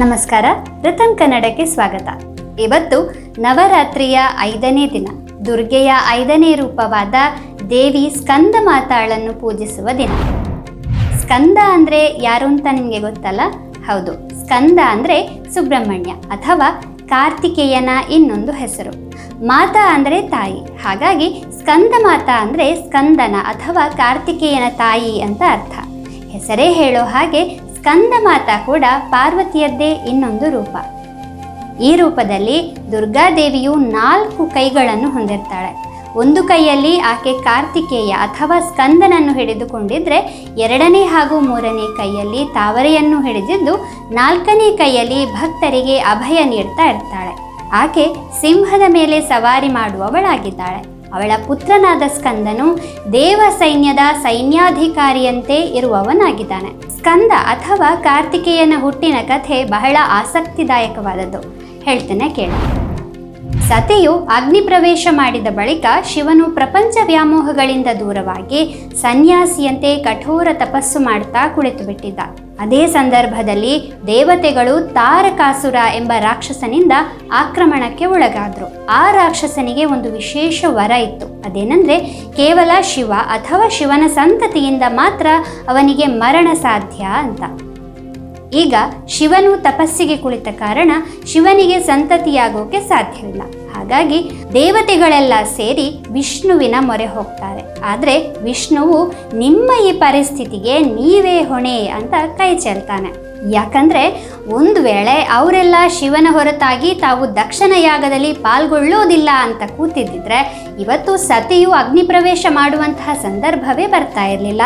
ನಮಸ್ಕಾರ. ರತನ್ ಕನ್ನಡಕ್ಕೆ ಸ್ವಾಗತ. ಇವತ್ತು ನವರಾತ್ರಿಯ ಐದನೇ ದಿನ, ದುರ್ಗೆಯ ಐದನೇ ರೂಪವಾದ ದೇವಿ ಸ್ಕಂದ ಮಾತಾಳನ್ನು ಪೂಜಿಸುವ ದಿನ. ಸ್ಕಂದ ಅಂದರೆ ಯಾರು ಅಂತ ನಿಮಗೆ ಗೊತ್ತಲ್ಲ? ಹೌದು, ಸ್ಕಂದ ಅಂದರೆ ಸುಬ್ರಹ್ಮಣ್ಯ ಅಥವಾ ಕಾರ್ತಿಕೇಯನ ಇನ್ನೊಂದು ಹೆಸರು. ಮಾತಾ ಅಂದರೆ ತಾಯಿ, ಹಾಗಾಗಿ ಸ್ಕಂದ ಮಾತಾ ಅಂದರೆ ಸ್ಕಂದನ ಅಥವಾ ಕಾರ್ತಿಕೇಯನ ತಾಯಿ ಅಂತ ಅರ್ಥ. ಹೆಸರೇ ಹೇಳೋ ಹಾಗೆ ಸ್ಕಂದ ಮಾತಾ ಕೂಡ ಪಾರ್ವತಿಯದ್ದೇ ಇನ್ನೊಂದು ರೂಪ. ಈ ರೂಪದಲ್ಲಿ ದುರ್ಗಾದೇವಿಯು ನಾಲ್ಕು ಕೈಗಳನ್ನು ಹೊಂದಿರ್ತಾಳೆ. ಒಂದು ಕೈಯಲ್ಲಿ ಆಕೆ ಕಾರ್ತಿಕೇಯ ಅಥವಾ ಸ್ಕಂದನನ್ನು ಹಿಡಿದುಕೊಂಡಿದ್ರೆ ಎರಡನೇ ಹಾಗೂ ಮೂರನೇ ಕೈಯಲ್ಲಿ ತಾವರೆಯನ್ನು ಹಿಡಿದಿದ್ದು ನಾಲ್ಕನೇ ಕೈಯಲ್ಲಿ ಭಕ್ತರಿಗೆ ಅಭಯ ನೀಡ್ತಾ ಇರ್ತಾಳೆ. ಆಕೆ ಸಿಂಹದ ಮೇಲೆ ಸವಾರಿ ಮಾಡುವವಳಾಗಿದ್ದಾಳೆ. ಅವಳ ಪುತ್ರನಾದ ಸ್ಕಂದನು ದೇವ ಸೈನ್ಯದ ಸೈನ್ಯಾಧಿಕಾರಿಯಂತೆ ಇರುವವನಾಗಿದ್ದಾನೆ. ಸ್ಕಂದ ಅಥವಾ ಕಾರ್ತಿಕೇಯನ ಹುಟ್ಟಿನ ಕಥೆ ಬಹಳ ಆಸಕ್ತಿದಾಯಕವಾದದ್ದು. ಹೇಳ್ತೇನೆ ಕೇಳಿ. ಸತಿಯು ಅಗ್ನಿ ಪ್ರವೇಶ ಮಾಡಿದ ಬಳಿಕ ಶಿವನು ಪ್ರಪಂಚ ವ್ಯಾಮೋಹಗಳಿಂದ ದೂರವಾಗಿ ಸನ್ಯಾಸಿಯಂತೆ ಕಠೋರ ತಪಸ್ಸು ಮಾಡ್ತಾ ಕುಳಿತು ಬಿಟ್ಟಿದ್ದ ಅದೇ ಸಂದರ್ಭದಲ್ಲಿ ದೇವತೆಗಳು ತಾರಕಾಸುರ ಎಂಬ ರಾಕ್ಷಸನಿಂದ ಆಕ್ರಮಣಕ್ಕೆ ಒಳಗಾದ್ರು. ಆ ರಾಕ್ಷಸನಿಗೆ ಒಂದು ವಿಶೇಷ ವರ ಇತ್ತು. ಅದೇನೆಂದರೆ ಕೇವಲ ಶಿವ ಅಥವಾ ಶಿವನ ಸಂತತಿಯಿಂದ ಮಾತ್ರ ಅವನಿಗೆ ಮರಣ ಸಾಧ್ಯ ಅಂತ. ಈಗ ಶಿವನು ತಪಸ್ಸಿಗೆ ಕುಳಿತ ಕಾರಣ ಶಿವನಿಗೆ ಸಂತತಿಯಾಗೋಕೆ ಸಾಧ್ಯವಿಲ್ಲ. ಹಾಗಾಗಿ ದೇವತೆಗಳೆಲ್ಲ ಸೇರಿ ವಿಷ್ಣುವಿನ ಮೊರೆ ಹೋಗ್ತಾರೆ. ಆದರೆ ವಿಷ್ಣುವು ನಿಮ್ಮ ಈ ಪರಿಸ್ಥಿತಿಗೆ ನೀವೇ ಹೊಣೆ ಅಂತ ಕೈ ಚೆಲ್ತಾನೆ. ಯಾಕಂದ್ರೆ ಒಂದು ವೇಳೆ ಅವರೆಲ್ಲ ಶಿವನ ಹೊರತಾಗಿ ತಾವು ದಕ್ಷಿಣ ಯಾಗದಲ್ಲಿ ಪಾಲ್ಗೊಳ್ಳೋದಿಲ್ಲ ಅಂತ ಕೂತಿದ್ದಿದ್ರೆ ಇವತ್ತು ಸತಿಯು ಅಗ್ನಿ ಪ್ರವೇಶ ಮಾಡುವಂತಹ ಸಂದರ್ಭವೇ ಬರ್ತಾ ಇರಲಿಲ್ಲ.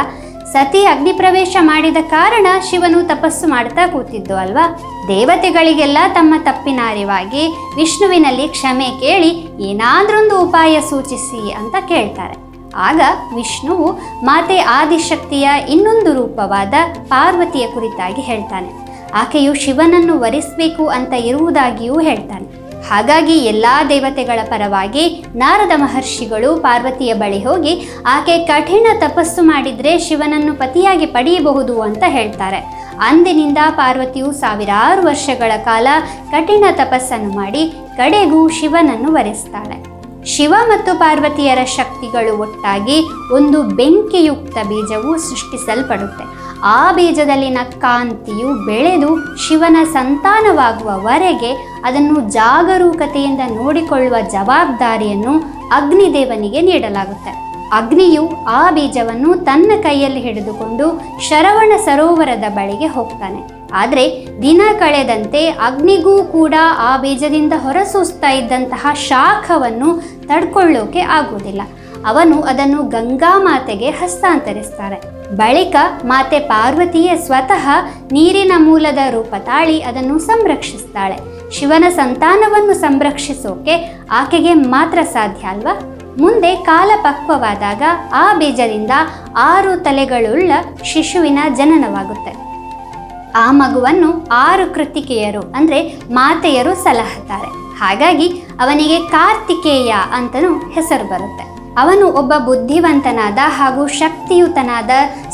ಸತಿ ಅಗ್ನಿ ಪ್ರವೇಶ ಮಾಡಿದ ಕಾರಣ ಶಿವನು ತಪಸ್ಸು ಮಾಡ್ತಾ ಕೂತಿದ್ದು ಅಲ್ವಾ? ದೇವತೆಗಳಿಗೆಲ್ಲ ತಮ್ಮ ತಪ್ಪಿನ ಅರಿವಾಗಿ ವಿಷ್ಣುವಿನಲ್ಲಿ ಕ್ಷಮೆ ಕೇಳಿ ಏನಾದ್ರೊಂದು ಉಪಾಯ ಸೂಚಿಸಿ ಅಂತ ಕೇಳ್ತಾರೆ. ಆಗ ವಿಷ್ಣುವು ಮಾತೆ ಆದಿಶಕ್ತಿಯ ಇನ್ನೊಂದು ರೂಪವಾದ ಪಾರ್ವತಿಯ ಕುರಿತಾಗಿ ಹೇಳ್ತಾನೆ. ಆಕೆಯು ಶಿವನನ್ನು ವರಿಸಬೇಕು ಅಂತ ಇರುವುದಾಗಿಯೂ ಹೇಳ್ತಾನೆ. ಹಾಗಾಗಿ ಎಲ್ಲ ದೇವತೆಗಳ ಪರವಾಗಿ ನಾರದ ಮಹರ್ಷಿಗಳು ಪಾರ್ವತಿಯ ಬಳಿ ಹೋಗಿ, ಆಕೆ ಕಠಿಣ ತಪಸ್ಸು ಮಾಡಿದರೆ ಶಿವನನ್ನು ಪತಿಯಾಗಿ ಪಡೆಯಬಹುದು ಅಂತ ಹೇಳ್ತಾರೆ. ಅಂದಿನಿಂದ ಪಾರ್ವತಿಯು ಸಾವಿರಾರು ವರ್ಷಗಳ ಕಾಲ ಕಠಿಣ ತಪಸ್ಸನ್ನು ಮಾಡಿ ಕಡೆಗೂ ಶಿವನನ್ನು ವರೆಸ್ತಾಳೆ. ಶಿವ ಮತ್ತು ಪಾರ್ವತಿಯರ ಶಕ್ತಿಗಳು ಒಟ್ಟಾಗಿ ಒಂದು ಬೆಂಕಿಯುಕ್ತ ಬೀಜವು ಸೃಷ್ಟಿಸಲ್ಪಡುತ್ತೆ. ಆ ಬೀಜದಲ್ಲಿನ ಕಾಂತಿಯು ಬೆಳೆದು ಶಿವನ ಸಂತಾನವಾಗುವವರೆಗೆ ಅದನ್ನು ಜಾಗರೂಕತೆಯಿಂದ ನೋಡಿಕೊಳ್ಳುವ ಜವಾಬ್ದಾರಿಯನ್ನು ಅಗ್ನಿದೇವನಿಗೆ ನೀಡಲಾಗುತ್ತೆ. ಅಗ್ನಿಯು ಆ ಬೀಜವನ್ನು ತನ್ನ ಕೈಯಲ್ಲಿ ಹಿಡಿದುಕೊಂಡು ಶರವಣ ಸರೋವರದ ಬಳಿಗೆ ಹೋಗ್ತಾನೆ. ಆದರೆ ದಿನ ಕಳೆದಂತೆ ಅಗ್ನಿಗೂ ಕೂಡ ಆ ಬೀಜದಿಂದ ಹೊರಸೂಸ್ತಾ ಇದ್ದಂತಹ ಶಾಖವನ್ನು ತಡ್ಕೊಳ್ಳೋಕೆ ಆಗುವುದಿಲ್ಲ. ಅವನು ಅದನ್ನು ಗಂಗಾ ಮಾತೆಗೆ ಹಸ್ತಾಂತರಿಸ್ತಾರೆ. ಬಳಿಕ ಮಾತೆ ಪಾರ್ವತಿಯೇ ಸ್ವತಃ ನೀರಿನ ಮೂಲದ ರೂಪ ತಾಳಿ ಅದನ್ನು ಸಂರಕ್ಷಿಸ್ತಾಳೆ. ಶಿವನ ಸಂತಾನವನ್ನು ಸಂರಕ್ಷಿಸೋಕೆ ಆಕೆಗೆ ಮಾತ್ರ ಸಾಧ್ಯ ಅಲ್ವಾ? ಮುಂದೆ ಕಾಲ ಪಕ್ವವಾದಾಗ ಆ ಬೀಜದಿಂದ ಆರು ತಲೆಗಳುಳ್ಳ ಶಿಶುವಿನ ಜನನವಾಗುತ್ತೆ. ಆ ಮಗುವನ್ನು ಆರು ಕೃತಿಕೆಯರು ಅಂದರೆ ಮಾತೆಯರು ಸಲಹುತ್ತಾರೆ. ಹಾಗಾಗಿ ಅವನಿಗೆ ಕಾರ್ತಿಕೇಯ ಅಂತಲೂ ಹೆಸರು ಬರುತ್ತೆ. ಅವನು ಒಬ್ಬ ಬುದ್ಧಿವಂತನಾದ ಹಾಗೂ ಶಕ್ತಿಯುತನಾದ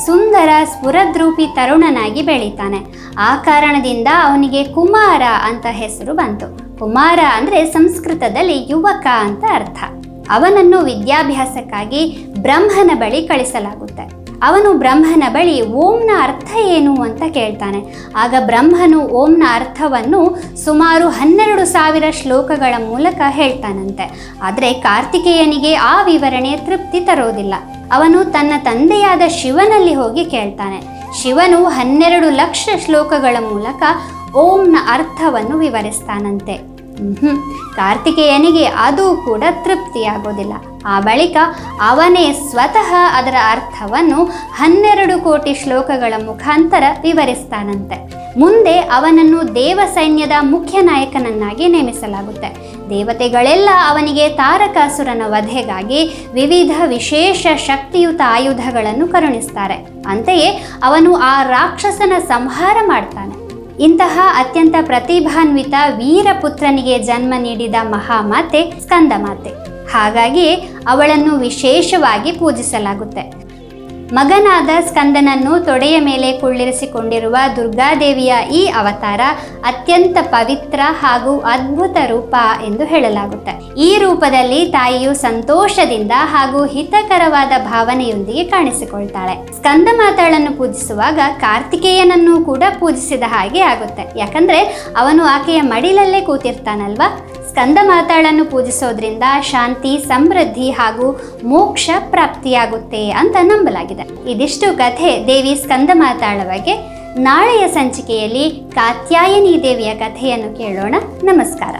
ಸುಂದರ ಸ್ಫುರದ್ರೂಪಿ ತರುಣನಾಗಿ ಬೆಳೀತಾನೆ. ಆ ಕಾರಣದಿಂದ ಅವನಿಗೆ ಕುಮಾರ ಅಂತ ಹೆಸರು ಬಂತು. ಕುಮಾರ ಅಂದರೆ ಸಂಸ್ಕೃತದಲ್ಲಿ ಯುವಕ ಅಂತ ಅರ್ಥ. ಅವನನ್ನು ವಿದ್ಯಾಭ್ಯಾಸಕ್ಕಾಗಿ ಬ್ರಹ್ಮನ ಬಳಿ ಕಳಿಸಲಾಗುತ್ತೆ. ಅವನು ಬ್ರಹ್ಮನ ಬಳಿ ಓಂನ ಅರ್ಥ ಏನು ಅಂತ ಕೇಳ್ತಾನೆ. ಆಗ ಬ್ರಹ್ಮನು ಓಂನ ಅರ್ಥವನ್ನು ಸುಮಾರು ಹನ್ನೆರಡು ಸಾವಿರ ಶ್ಲೋಕಗಳ ಮೂಲಕ ಹೇಳ್ತಾನಂತೆ. ಆದರೆ ಕಾರ್ತಿಕೇಯನಿಗೆ ಆ ವಿವರಣೆ ತೃಪ್ತಿ ತರೋದಿಲ್ಲ. ಅವನು ತನ್ನ ತಂದೆಯಾದ ಶಿವನಲ್ಲಿ ಹೋಗಿ ಕೇಳ್ತಾನೆ. ಶಿವನು ಹನ್ನೆರಡು ಲಕ್ಷ ಶ್ಲೋಕಗಳ ಮೂಲಕ ಓಂನ ಅರ್ಥವನ್ನು ವಿವರಿಸ್ತಾನಂತೆ. ಹ್ಮ್. ಕಾರ್ತಿಕೇಯನಿಗೆ ಅದು ಕೂಡ ತೃಪ್ತಿಯಾಗೋದಿಲ್ಲ. ಆ ಬಳಿಕ ಅವನೇ ಸ್ವತಃ ಅದರ ಅರ್ಥವನ್ನು ಹನ್ನೆರಡು ಕೋಟಿ ಶ್ಲೋಕಗಳ ಮುಖಾಂತರ ವಿವರಿಸ್ತಾನಂತೆ. ಮುಂದೆ ಅವನನ್ನು ದೇವ ಸೈನ್ಯದ ಮುಖ್ಯ ನಾಯಕನನ್ನಾಗಿ ನೇಮಿಸಲಾಗುತ್ತೆ. ದೇವತೆಗಳೆಲ್ಲ ಅವನಿಗೆ ತಾರಕಾಸುರನ ವಧೆಗಾಗಿ ವಿವಿಧ ವಿಶೇಷ ಶಕ್ತಿಯುತ ಆಯುಧಗಳನ್ನು ಕರುಣಿಸ್ತಾರೆ. ಅಂತೆಯೇ ಅವನು ಆ ರಾಕ್ಷಸನ ಸಂಹಾರ ಮಾಡ್ತಾನೆ. ಇಂತಹ ಅತ್ಯಂತ ಪ್ರತಿಭಾನ್ವಿತ ವೀರಪುತ್ರನಿಗೆ ಜನ್ಮ ನೀಡಿದ ಮಹಾಮಾತೆ ಸ್ಕಂದಮಾತೆ. ಹಾಗಾಗಿಯೇ ಅವಳನ್ನು ವಿಶೇಷವಾಗಿ ಪೂಜಿಸಲಾಗುತ್ತೆ. ಮಗನಾದ ಸ್ಕಂದನನ್ನು ತೊಡೆಯ ಮೇಲೆ ಕುಳ್ಳಿರಿಸಿಕೊಂಡಿರುವ ದುರ್ಗಾದೇವಿಯ ಈ ಅವತಾರ ಅತ್ಯಂತ ಪವಿತ್ರ ಹಾಗೂ ಅದ್ಭುತ ರೂಪ ಎಂದು ಹೇಳಲಾಗುತ್ತೆ. ಈ ರೂಪದಲ್ಲಿ ತಾಯಿಯು ಸಂತೋಷದಿಂದ ಹಾಗೂ ಹಿತಕರವಾದ ಭಾವನೆಯೊಂದಿಗೆ ಕಾಣಿಸಿಕೊಳ್ತಾಳೆ. ಸ್ಕಂದ ಮಾತಾಳನ್ನು ಪೂಜಿಸುವಾಗ ಕಾರ್ತಿಕೇಯನನ್ನು ಕೂಡ ಪೂಜಿಸಿದ ಹಾಗೆ ಆಗುತ್ತೆ. ಯಾಕಂದ್ರೆ ಅವನು ಆಕೆಯ ಮಡಿಲಲ್ಲೇ ಕೂತಿರ್ತಾನಲ್ವಾ? ಸ್ಕಂದ ಮಾತಾಳನ್ನು ಪೂಜಿಸೋದ್ರಿಂದ ಶಾಂತಿ, ಸಮೃದ್ಧಿ ಹಾಗೂ ಮೋಕ್ಷ ಪ್ರಾಪ್ತಿಯಾಗುತ್ತೆ ಅಂತ ನಂಬಲಾಗಿದೆ. ಇದಿಷ್ಟು ಕಥೆ ದೇವಿ ಸ್ಕಂದ ಮಾತಾಳ ಬಗ್ಗೆ. ನಾಳೆಯ ಸಂಚಿಕೆಯಲ್ಲಿ ಕಾತ್ಯಾಯನಿ ದೇವಿಯ ಕಥೆಯನ್ನು ಕೇಳೋಣ. ನಮಸ್ಕಾರ.